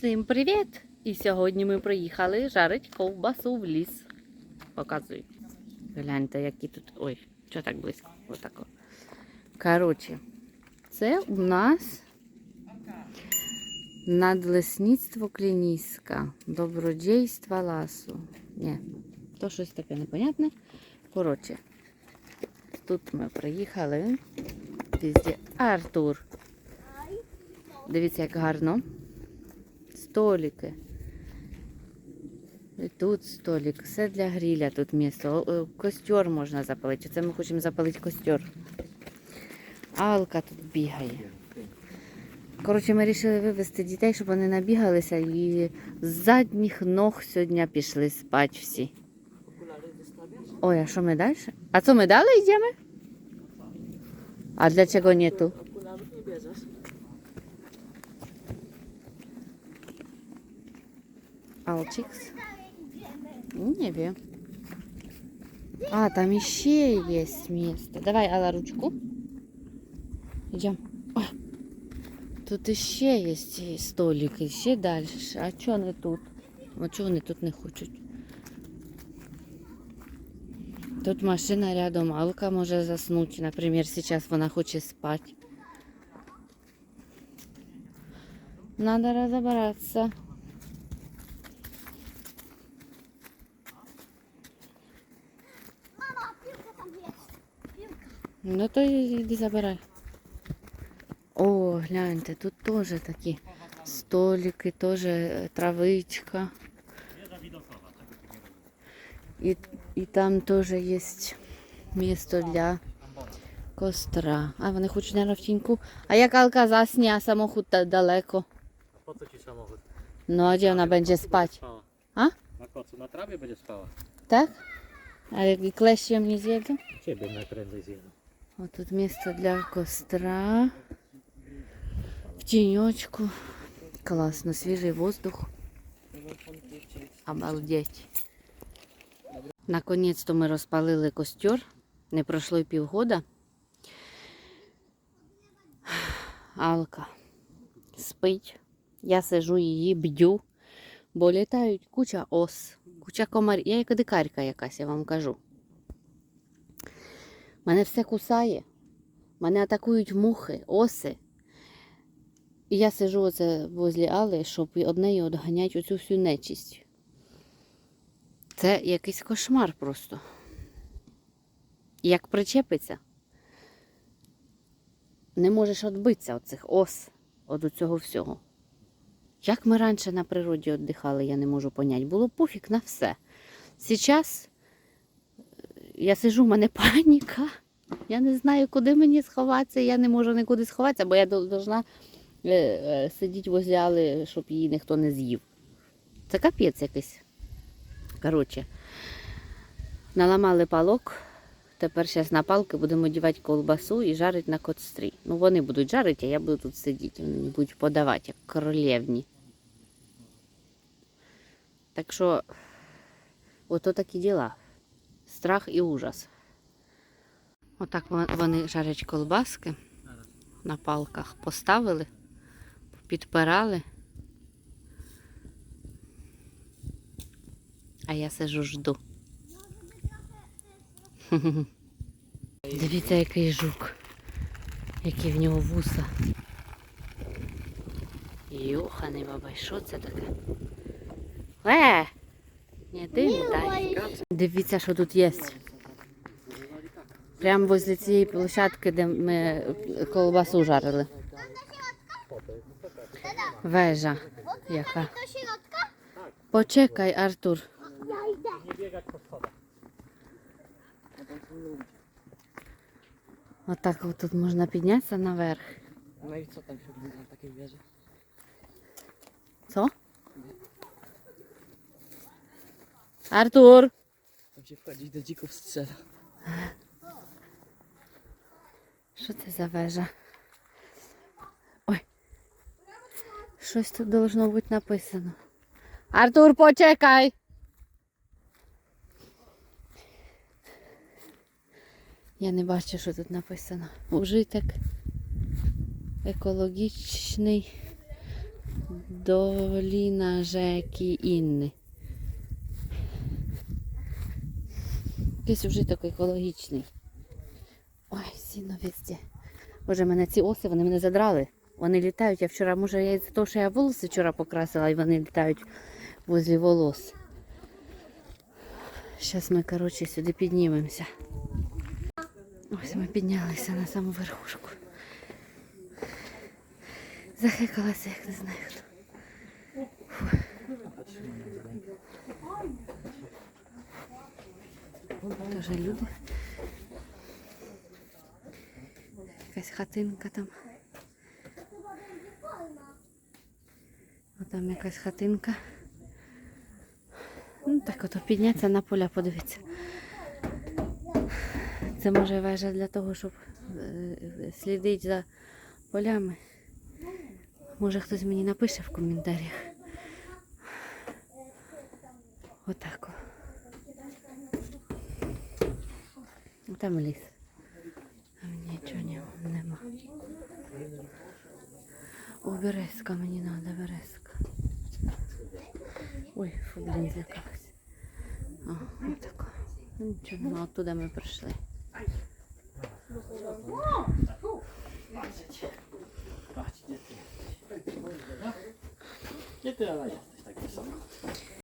Всім привіт! І сьогодні ми приїхали жарить ковбасу в ліс. Показую. Гляньте, які тут. Ой, що так близько? Отако. Коротше, це у нас надлесництво Клініська. Добродійство ласу. Ні, то щось таке непонятне. Коротше, тут ми приїхали. Везде Артур. Дивіться, як гарно. Столики. І тут столик. Все для гриля тут місце. О, Костер можна запалити. Це ми хочемо запалити костер. Алка тут бігає. Коротше, ми вирішили вивезти дітей, щоб вони набігалися і з задніх ног сьогодні пішли спати всі. Ой, а що ми далі? А co my dalej idziemy? A dlaczego nie tu? Алчикс? Не wiem. А, там еще есть место. Давай, Алла, ручку. Идем. О, тут еще есть столик, еще дальше. А что они тут? А чого вони тут не хочуть? Тут машина рядом, Алка може заснути. Наприклад, сейчас вона хоче спати. Надо разобраться. Ну то іди забирай. О, гляньте, тут теж такі столики, теж е, травичка. І, і там теж є місце для костра. А вони хочуть на рафтіньку. А як Алка засне, а самохід та далеко. Po co ci samochód? Ну а де вона буде спати? A? Na kocu, na trawie będzie spała. Так? А як клещем не з'їду? Ciebie najprędzej zjedą. Ось тут місце для костра. В тіньочку. Класно, свіжий воздух. Обалдеть. Наконець-то ми розпалили костер. Не пройшло й півгода. Алка спить. Я сижу її, бдю, бо літають куча ос, куча комарів. Я як дикарка якась, я вам кажу. Мене все кусає. Мене атакують мухи, оси. І я сижу оце возле Али, щоб од неї одганять оцю всю нечисть. Це якийсь кошмар просто. Як причепиться, не можеш відбитися від цих ос, від цього всього. Як ми раніше на природі віддихали, я не можу поняти. Було пофіг на все. Зараз я сижу, в мене паніка. Я не знаю, куди мені сховатися. Я не можу нікуди сховатися, бо я повинна сидіти возле щоб її ніхто не з'їв. Це капець якийсь. Коротше, наламали палок. Тепер зараз на палки будемо дівати колбасу і жарити на кострі. Ну, вони будуть жарити, а я буду тут сидіти. Вони будуть подавати, як королевні. Так що, ото такі діла. Страх і ужас. Отак вони жарять колбаски на палках. Поставили, підпирали. А я сижу жду. Дивіться, який жук. Які в нього вуса. Йоханий бабай, що це таке? Е! Ні, ти не. Дивіться, що тут є. Прямо возле цієї площадки, де ми колбасу жарили. Вежа яка. Почекай, Артур. Отак от тут можна піднятися наверх. No i co tam się odbywa na takiej wieży? Co? Артур! Tam się wchodzi do dzików strzela. Що це за вежа? Ой. Щось тут должно бути написано. Артур, почекай! Я не бачу, що тут написано. Ужиток екологічний Доліна Жекі Інни. Якийсь вжиток екологічний. Ой, сіно везде. Боже, мене ці оси, вони мене задрали. Вони літають. Я вчора, може, я із-за того, що я волоси вчора покрасила, і вони літають возле волос. Зараз ми, коротше, сюди піднімемося. Ось ми піднялися на саму верхушку. Захикалася, як не знаю хто. Фу. Тоже люди. Якась хатинка там. О, там якась хатинка. Ну так ото піднятися на поля, подивитися. Це може вежа для того, щоб е, слідити за полями. Може хтось мені напише в коментарях. Отак. о. Там ліс. А нічого ні- нема. О, березка мені треба, березка. Ой, фу, блін, злякалась. О, отако. Ну, Нічого, ну оттуда ми прийшли. Gdzie ty, ale jesteś tak wysoko?